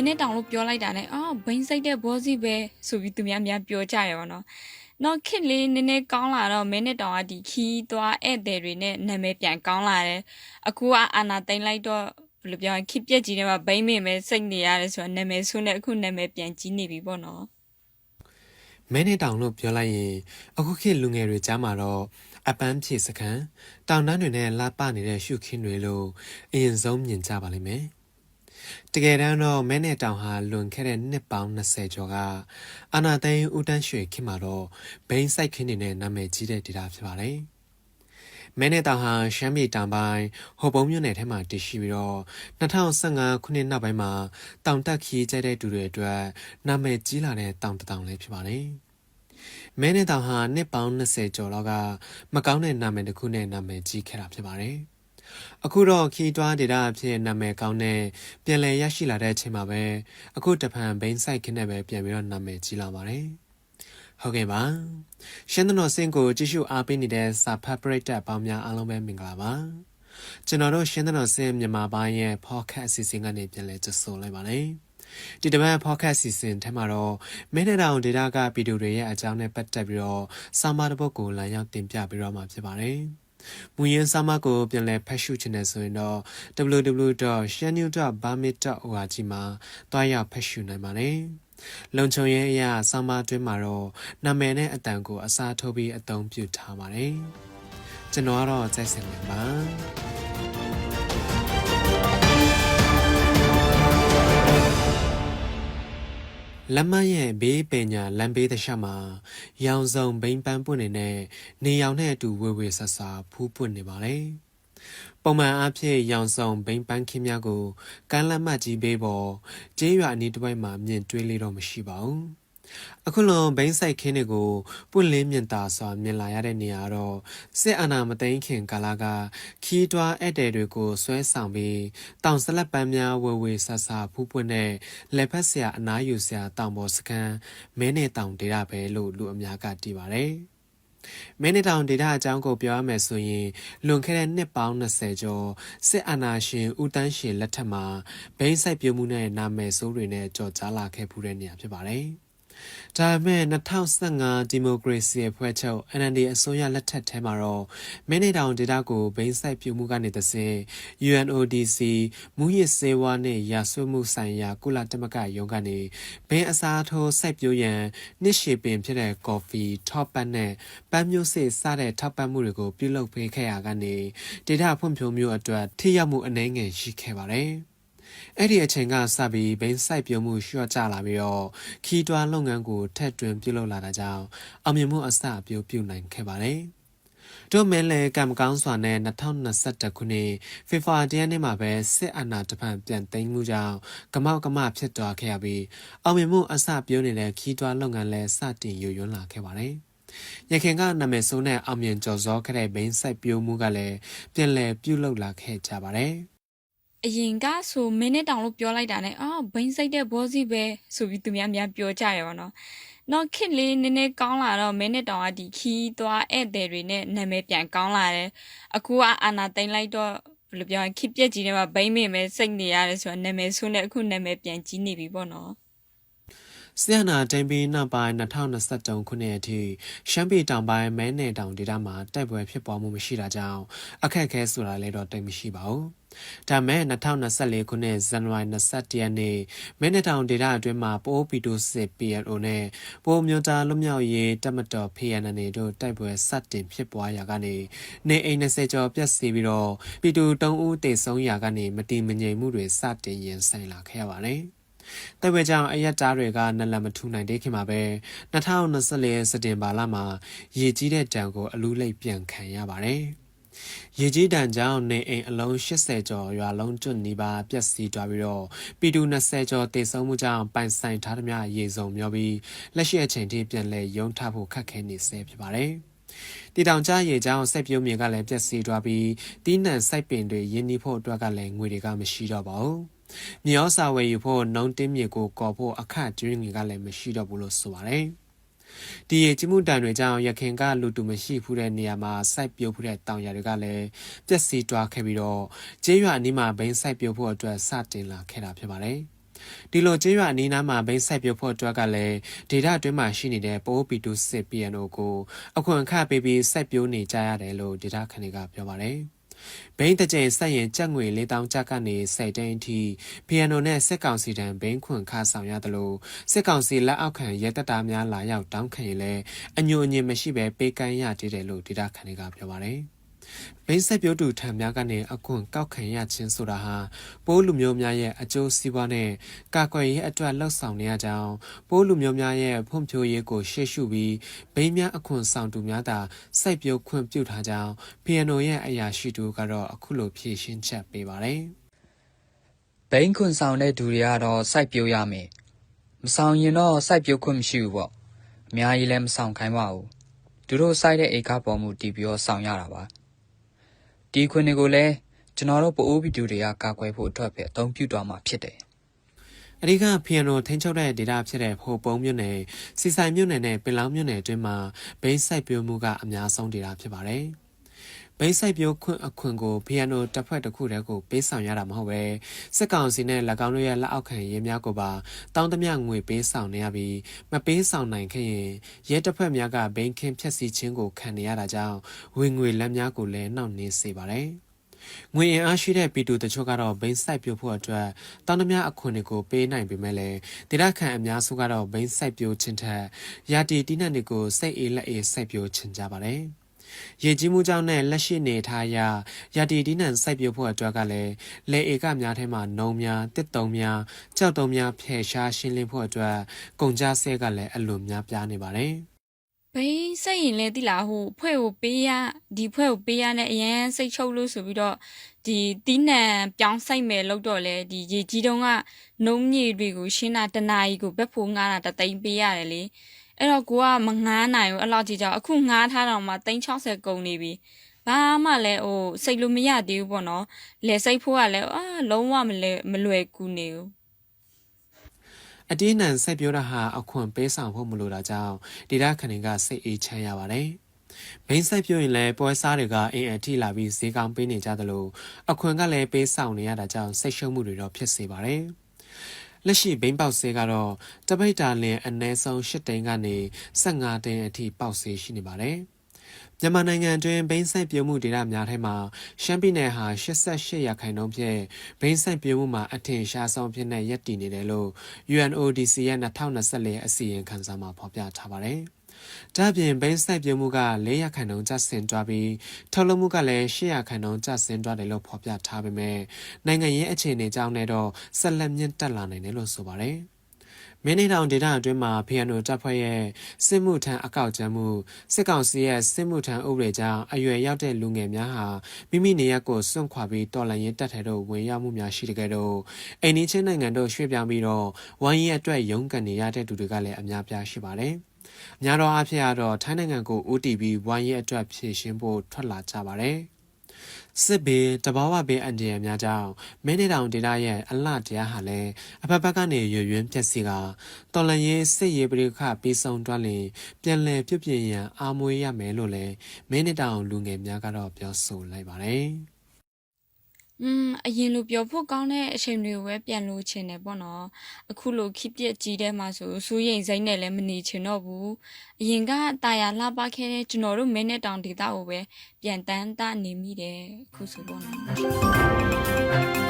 င်းနဲ့တောင်လို့ပြောလိုက်တာနဲ့အော်ဘိန်းစိတ်တဲ့ဘောစီပဲဆိုပြီးသူများများပြောကြရပါတော့နောက်ခစ်လေးနည်းနည်းကောင်းလာတော့မင်းနဲ့တောင်ကဒီခီးသွားဧည့်သည်တွေနဲ့နာမည်ပြန်ကောင်းလာတယ်အခုကအာနာသိမ့်လိုက်တော့ဘယ်လိုပြောရခစ်ပြက်ကြီးတွေမှာဘိန်းမင်ပဲစိတ်နေရတယ်ဆိုတာနာမည်ဆိုးနဲ့အခုနာမည်ပြန်ကြီးနေပြီပေါ့နော်မဲနဲ့တောင်လို့ပြောလိုက်ရင်အခုခေတ်လူငယ်တွေကြားမှာတော့အပန်းဖြေစခန်းတောင်တန်းတွေနဲ့လှပနေတဲ့ရှုခင်းတွေလို့အရင်ဆုံးမြင်ကြပါလိမ့်မယ် တကယ်တမ်းတော့မဲနဲ့တောင်ဟာလွန်ခဲ့တဲ့နှစ်ပေါင်း20ကျော်ကအာနာသိန်းဦးတန်းရွှေခင်မှာတော့ဘိန်းစိုက်ခင်းတွေနဲ့နာမည်ကြီးတဲ့ဒေသဖြစ်ပါတယ်မဲနဲ့တောင်ဟာရှမ်းပြည်တောင်ပိုင်းဟိုပုံမြို့နယ်ထဲမှာတည်ရှိပြီးတော့2015ခုနှစ်နောက်ပိုင်းမှာတောင်တက်ခီးကျတဲ့သူတွေအတွက်နာမည်ကြီးလာတဲ့တောင်တစ်တောင်လည်းဖြစ်ပါတယ်။မဲနဲ့တောင်ဟာနှစ်ပေါင်း20ကျော်လောက်ကမကောင်းတဲ့နာမည်တစ်ခုနဲ့နာမည်ကြီးခဲ့တာဖြစ်ပါတယ်။ အခုတော့ခီးတွားဒေတာအဖြစ်နာမည်ကောင်းတဲ့ပြန်လည်ရရှိလာတဲ့အချိန်မှာပဲအခုတဖန်ဘိန်းဆိုင်ခင်းနဲ့ပဲပြန်ပြီးတော့နာမည်ကြီးလာပါတယ်။ဟုတ်ကဲ့ပါရှင်းသတော်စင်ကိုကြည့်ရှုအားပေးနေတဲ့စာဖတ်ပရိသတ်ပေါင်းများအားလုံးပဲမင်္ဂလာပါကျွန်တော်တို့ရှင်းသတော်စင်မြန်မာပိုင်းရဲ့ podcast အစီအစဉ်ကနေပြန်လည်ကြိုဆိုလိုက်ပါတယ်ဒီတစ်ပတ် podcast အစီအစဉ်ထဲမှာတော့မင်းနဲ့တောင်ဒေတာကဗီဒီယိုတွေရဲ့အကြောင်းနဲ့ပတ်သက်ပြီးတော့စာမတစ်ပုဒ်ကိုလမ်းရောက်တင်ပြပေးတော့မှာဖြစ်ပါတယ် မူရင်းစာမကိုပြန်လည်ဖတ်ရှုချင်တယ်ဆိုရင်တော့ www.shanew.bamit.org မှာတွားရောက်ဖတ်ရှုနိုင်ပါတယ်။လုံခြုံရေးအရာဆောင်းပါးတွင်းမှာတော့နာမည်နဲ့အတန်ကိုအစားထိုးပြီးအသုံးပြုထားပါတယ်။ကျွန်တော်ကတော့ကြိုက်စင်တယ်ပါ။ လမ်းမရဲ့ဘေးပင်ညာလမ်းဘေးတစ်လျှောက်မှာရောင်စုံဘိန်းပန်းပွင့်နေတဲ့နေရောင်နဲ့အတူဝေဝေဆဆာဖူးပွင့်နေပါလေ။ပုံမှန်အားဖြင့်ရောင်စုံဘိန်းပန်းခင်းများကိုကမ်းလက်မကြီးဘေးပေါ်ကျေးရွာအနီးတစ်ဝိုက်မှာမြင်တွေ့လေတော့မရှိပါဘူး။ အခုလွန်ဘိန်းဆိုင်ခင်းတွေကိုပွင့်လင်းမြင်သာစွာမြင်လာရတဲ့နေရာတော့စစ်အာဏာမသိမ်းခင်ကာလကခီးတွားဧည့်သည်တွေကိုဆွဲဆောင်ပြီးတောင်စလက်ပန်းများဝေဝေဆဆဖူးပွင့်တဲ့လက်ဖက်ဆရာအနားယူဆရာတောင်ပေါ်စခန်းမဲနေတောင်ဒေတာပဲလို့လူအများကတည်ပါတယ်။မင်းတောင်ဒေတာအကြောင်းကိုပြောရမယ်ဆိုရင်လွန်ခဲ့တဲ့နှစ်ပေါင်း20ကျော်စစ်အာဏာရှင်ဦးတန်းရှင်လက်ထက်မှာဘိန်းဆိုင်ပြုံမှုနဲ့နာမည်ဆိုးတွေနဲ့ကြော်ကြားလာခဲ့ဖူးတဲ့နေရာဖြစ်ပါတယ်။ ဒါပေမဲ့2015ဒီမိုကရေစီအဖွဲ့ချုပ် NLD အစိုးရလက်ထက်ထဲမှာတော့မင်းနေတောင်ဒေတာကိုဘိန်းဆိုင်ပြုံမှုကနေသစဉ် UNODC မူရစ်စေဝါနဲ့ရာဆွမှုဆိုင်ရာကုလသမဂ္ဂရုံးကနေဘိန်းအစားထိုးစိုက်ပျိုးရန်နှစ်ရှည်ပင်ဖြစ်တဲ့ကော်ဖီထော့ပတ်နဲ့ပန်းမျိုးစေ့စတဲ့ထောက်ပံ့မှုတွေကိုပြုလုပ်ပေးခဲ့ရကနေဒေတာဖွံ့ဖြိုးမှုအတွက်ထိရောက်မှုအနှဲငယ်ရှိခဲ့ပါတယ်။ အဲ့ဒီအချိန်ကစပြီးဘိန်းဆိုင်ပြုံမှုလျှော့ကျလာပြီးတော့ခီးတွားလုပ်ငန်းကိုထက်တွင်ပြုလုပ်လာတာကြောင့်အောင်မြင်မှုအစပြုပြုနိုင်ခဲ့ပါတယ်။တို့မဲလဲကံမကောင်းစွာနဲ့2021ခုနှစ်ဖေဖော်ဝါရီလနေ့မှာပဲစစ်အာဏာတပံပြန်သိမ်းမှုကြောင့်ကမောက်ကမဖြစ်သွားခဲ့ရပြီးအောင်မြင်မှုအစပြုံးနေတဲ့ခီးတွားလုပ်ငန်းလဲစတင်ရွရွန်းလာခဲ့ပါတယ်။ရခင်ကနာမည်ဆိုးနဲ့အောင်မြင်ကျော်စောခဲ့တဲ့ဘိန်းဆိုင်ပြိုးမှုကလည်းပြန်လည်ပြုတ်လုလာခဲ့ကြပါတယ်။ အရင်ကဆိုမင်းနဲ့တောင်လို့ပြောလိုက်တာနဲ့အော်ဘိန်းစိတ်တဲ့ဘောစီပဲဆိုပြီးသူများများပြောကြရပါတော့နောက်ခစ်လေးနည်းနည်းကောင်းလာတော့မင်းနဲ့တောင်ကဒီခီးသွားဧည့်သည်တွေနဲ့နာမည်ပြန်ကောင်းလာတယ်အခုကအာနာသိမ့်လိုက်တော့ဘယ်လိုပြောရခစ်ပြက်ကြီးတွေမှာဘိန်းမင်ပဲစိတ်နေရတယ်ဆိုတာနာမည်ဆိုးနဲ့အခုနာမည်ပြန်ကြီးနေပြီပေါ့နော် ဆီယနာတိုင်ပီနောက်ပိုင်း2023ခုနှစ်အထိရှမ်းပြည်တောင်ပိုင်းမဲနယ်တောင်ဒေသမှာတိုက်ပွဲဖြစ်ပွားမှုမရှိတာကြောင့်အခက်အခဲဆိုတာလည်းတော့တိတ်မရှိပါဘူး။ဒါမဲ့2024ခုနှစ်ဇန်နဝါရီ21ရက်နေ့မဲနယ်တောင်ဒေသအတွင်းမှာပိုးပီတိုစစ် PLO နဲ့ပိုးမျိုးသားလွတ်မြောက်ရေးတပ်မတော် PNN တို့တိုက်ပွဲစတင်ဖြစ်ပွားရာကနေနေအိမ်20ကျော်ပြက်စီပြီးတော့ပီတို3ဦးတေဆုံးရာကနေမတီမငြိမ်မှုတွေစတင်ရင်ဆိုင်လာခဲ့ရပါတယ်။ တိုက်ပွဲကြောင့်အရက်တားတွေကနလန်မထူနိုင်တဲ့ခင်မှာပဲ2024စက်တင်ဘာလမှာရေကြီးတဲ့တံကိုအလူးလိပ်ပြန်ခံရပါတယ်။ရေကြီးတံကြောင့်နေအိမ်အလုံး80ကျော်ရွာလုံးကျွတ်နီးပါးပျက်စီးသွားပြီးတော့ပီတူ20ကျော်တေဆုံးမှုကြောင့်ပိုင်ဆိုင်ထားသမျှရေစုံမျောပြီးလက်ရှိအချိန်ထိပြန်လည်ရုံးထဖို့ခက်ခဲနေဆဲဖြစ်ပါတယ်။တီတောင်ကြားရေကြောင်းစိုက်ပျိုးမြေကလည်းပျက်စီးသွားပြီးတီးနှံစိုက်ပင်တွေရင်းနှီးဖို့အတွက်ကလည်းငွေတွေကမရှိတော့ပါဘူး။ မြေဩစာဝယ်ယူဖို့နှုံးတင်းမြေကိုကော်ဖို့အခကျွင်းငွေကလည်းမရှိတော့ဘူးလို့ဆိုပါတယ်။ဒီရေကြီးမှုတန်တွေကြောင့်ရခင်ကလူတူမရှိဖူးတဲ့နေရာမှာစိုက်ပျိုးဖူးတဲ့တောင်ယာတွေကလည်းပျက်စီးသွားခဲ့ပြီးတော့ကျေးရွာအနီးမှာဘိန်းစိုက်ပျိုးဖို့အတွက်စတင်လာခဲ့တာဖြစ်ပါတယ်။ဒီလိုကျေးရွာအနီးနားမှာဘိန်းဆိုင်ပြုတ်ဖို့အတွက်ကလည်းဒေတာအတွင်းမှာရှိနေတဲ့ပိုးပီတူစစ် PNO ကိုအခွင့်အခပေးပြီးစိုက်ပျိုးနေကြရတယ်လို့ဒေတာခဏကပြောပါတယ်။ ဘိန်းတစ်ကြိမ်ဆက်ရင်ကြက်ငွေ၄000ကျပ်ကနေစိတ်တိုင်းအထိ PNO နဲ့စစ်ကောင်စီတန်ဘိန်းခွန်ခဆောင်ရတယ်လို့စစ်ကောင်စီလက်အောက်ခံရဲတပ်သားများလာရောက်တောင်းခံရင်လည်းအညိုအညင်မရှိဘဲပေးကမ်းရသေးတယ်လို့ဒေတာခဏကပြောပါတယ်။ ဘိန်းဆက်ပြုတ်တူထံများကနေအခွန်ကောက်ခံရခြင်းဆိုတာဟာပိုးလူမျိုးများရဲ့အကျိုးစီးပွားနဲ့ကာကွယ်ရေးအတွက်လှုပ်ဆောင်နေရကြောင်းပိုးလူမျိုးများရဲ့ဖွံ့ဖြိုးရေးကိုရှေ့ရှုပြီးဘိန်းများအခွန်ဆောင်တူများသာစိုက်ပျိုးခွင့်ပြုထားကြောင်း PNO ရဲ့အရာရှိတူကတော့အခုလိုဖြည့်ရှင်းချက်ပေးပါတယ်ဘိန်းခွန်ဆောင်တဲ့သူတွေကတော့စိုက်ပျိုးရမယ်မဆောင်ရင်တော့စိုက်ပျိုးခွင့်မရှိဘူးပေါ့အများကြီးလည်းမဆောင်ခိုင်းပါဘူးသူတို့စိုက်တဲ့ဧကပေါ်မူတည်ပြီးတော့ဆောင်ရတာပါ ဒီခွင့်တွေကိုလည်းကျွန်တော်တို့ပအိုးဗီဒီယိုတွေကကာကွယ်ဖို့အတွက်ပဲအသုံးပြုသွားမှာဖြစ်တယ်အဓိက PNO ထိန်းချုပ်တဲ့ဒေတာဖြစ်တဲ့ဖိုပုံမြို့နယ်စီဆိုင်မြို့နယ်နဲ့ပင်လောင်းမြို့နယ်အတွင်းမှာဘိန်းစိုက်ပျိုးမှုကအများဆုံးဒေတာဖြစ်ပါတယ်။ ဘိန်းစိုက်ပျိုးခွင့်အခွင့်ကို PNO တပ်ဖွဲ့တစ်ခုတည်းကိုပေးဆောင်ရတာမဟုတ်ပဲစစ်ကောင်စီနဲ့၎င်းတို့ရဲ့လက်အောက်ခံရဲများကိုပါတောင်းတမျှငွေပေးဆောင်နေရပြီးမပေးဆောင်နိုင်ခဲ့ရင်ရဲတပ်ဖွဲ့များကဘိန်းခင်းဖျက်ဆီးခြင်းကိုခံနေရတာကြောင့်ဝင်ငွေလက်များကိုလည်းနှောင့်နှေးစေပါတယ်။ငွေအင်အားရှိတဲ့ပြည်သူတချို့ကတော့ဘိန်းစိုက်ပျိုးဖို့အတွက်တောင်းတများအခွင့်တွေကိုပေးနိုင်ပေမဲ့လည်းဒေသခံအများစုကတော့ဘိန်းစိုက်ပျိုးခြင်းထက်ရာတီတီးနှံတွေကိုစိတ်အေးလက်အေးစိုက်ပျိုးခြင်းကြပါတယ်။ ရေကြီးမှုကြောင့်နဲ့လက်ရှိနေထားရရာတီတီးနှံစိုက်ပျိုးဖို့အတွက်ကလည်းလေဧကများထဲမှာနုံများတစ်တုံများကြောက်တုံများဖယ်ရှားရှင်းလင်းဖို့အတွက်ကုန်ကြဆဲကလည်းအလွန်များပြားနေပါတယ်။ဘိန်းစိတ်ရင်လဲတိလားဟိုဖွဲ့ကိုပေးရဒီဖွဲ့ကိုပေးရနဲ့အရန်စိတ်ချုပ်လို့ဆိုပြီးတော့ဒီတီးနှံပြောင်းဆိုင်မယ်လို့တော့လေဒီရေကြီးတုံးကနှုံးမြေတွေကိုရှင်းတာတနာရီကိုဘက်ဖို့ငားတာတသိန်းပေးရတယ်လေ အဲ့တော့ကိုကမငားနိုင်ဘူးအဲ့လောက်ကြီးကြောက်အခုငားထားတော့မှ360ကုန်နေပြီဘာမှလည်းဟိုစိတ်လို့မရသေးဘူးပေါ့နော်လဲစိတ်ဖို့ကလည်းအာလုံးဝမလဲမလွယ်ကူနေဘူးအတင်းနံဆက်ပြောတာဟာအခွန်ပေးဆောင်ဖို့မလိုတာကြောင့်ဒေတာခဏကစိတ်အေးချမ်းရပါတယ်။ဘိန်းဆက်ပြောရင်လည်းပွဲစားတွေကအင်အထိလာပြီးဈေးကောင်းပေးနေကြသလိုအခွန်ကလည်းပေးဆောင်နေရတာကြောင့်စိတ်ရှုံမှုတွေတော့ဖြစ်စေပါတယ်။ လက်ရှိဘိန်းပေါက်ဆေးကတော့တပိတ်တာလင်အနည်းဆုံး၈တိန်ကနေ15တိန်အထိပေါက်ဆေးရှိနေပါတယ်။မြန်မာနိုင်ငံတွင်ဘိန်းဆိုင်ပြုံမှုဒေတာများထဲမှာရှမ်းပြည်နယ်ဟာ88ရာခိုင်နှုန်းဖြင့်ဘိန်းဆိုင်ပြုံမှုမှာအထင်ရှားဆုံးဖြစ်နေရပ်တည်နေတယ်လို့ UNODC ရဲ့2024အစီရင်ခံစာမှာဖော်ပြထားပါတယ်။ ဒါ့အပြင်ဘိန်းဆိုင်ပြုံမှုက4ရာခိုင်နှုန်းကျဆင်းသွားပြီးထုတ်လုပ်မှုကလည်း8ရာခိုင်နှုန်းကျဆင်းသွားတယ်လို့ဖော်ပြထားပေမဲ့နိုင်ငံရေးအခြေအနေကြောင့်လည်းတော့ဆက်လက်မြင့်တက်လာနိုင်တယ်လို့ဆိုပါတယ်။မင်းနေတောင်ဒေတာအတွင်းမှာ PNO တပ်ဖွဲ့ရဲ့စစ်မှုထမ်းအကောက်ကျမ်းမှုစစ်ကောင်စီရဲ့စစ်မှုထမ်းဥပဒေကြောင့်အရွယ်ရောက်တဲ့လူငယ်များဟာမိမိနေရပ်ကိုစွန့်ခွာပြီးတော်လှန်ရေးတပ်ထဲတို့ဝင်ရောက်မှုများရှိတဲ့ကဲ့သို့အိန္ဒိချင်းနိုင်ငံတို့ရွှေ့ပြောင်းပြီးတော့ဝိုင်းရဲအတွက်ရုန်းကန်နေရတဲ့သူတွေကလည်းအများပြားရှိပါတယ်။ များသောအားဖြင့်ကတော့ထိုင်းနိုင်ငံကိုဦးတည်ပြီးဝိုင်းရဲအတွက်ဖြည့်ရှင်းဖို့ထွက်လာကြပါတယ်။စစ်ဘေးတဘာဝဘေးအန္တရာယ်များကြောင့်မင်းနေတောင်ဒေတာရဲ့အလှတရားဟာလည်းအဖက်ဖက်ကနေရွရွင်းပြက်စီကတော်လန်ရေးစစ်ရေးပရိခပြီးဆုံးတွန်းလင်ပြန်လည်ပြုပြင်ရန်အားမွေးရမယ်လို့လည်းမင်းနေတောင်လူငယ်များကတော့ပြောဆိုလိုက်ပါတယ်။ อืมအရင်လိုပြောဖို့ကောင်းတဲ့အချိန်တွေကိုပဲပြန်လို့ချင်တယ်ပေါ့နော်အခုလိုခိပြက်ကြီးတဲ့မှာဆိုစိုးရိမ်စိတ်နဲ့လည်းမနေချင်တော့ဘူးအရင်ကတာယာလှပခဲ့တဲ့ကျွန်တော်တို့မင်းနဲ့တောင်ဒေတာကိုပဲပြန်တန်းတနေမိတယ်အခုဆိုပေါ့နော်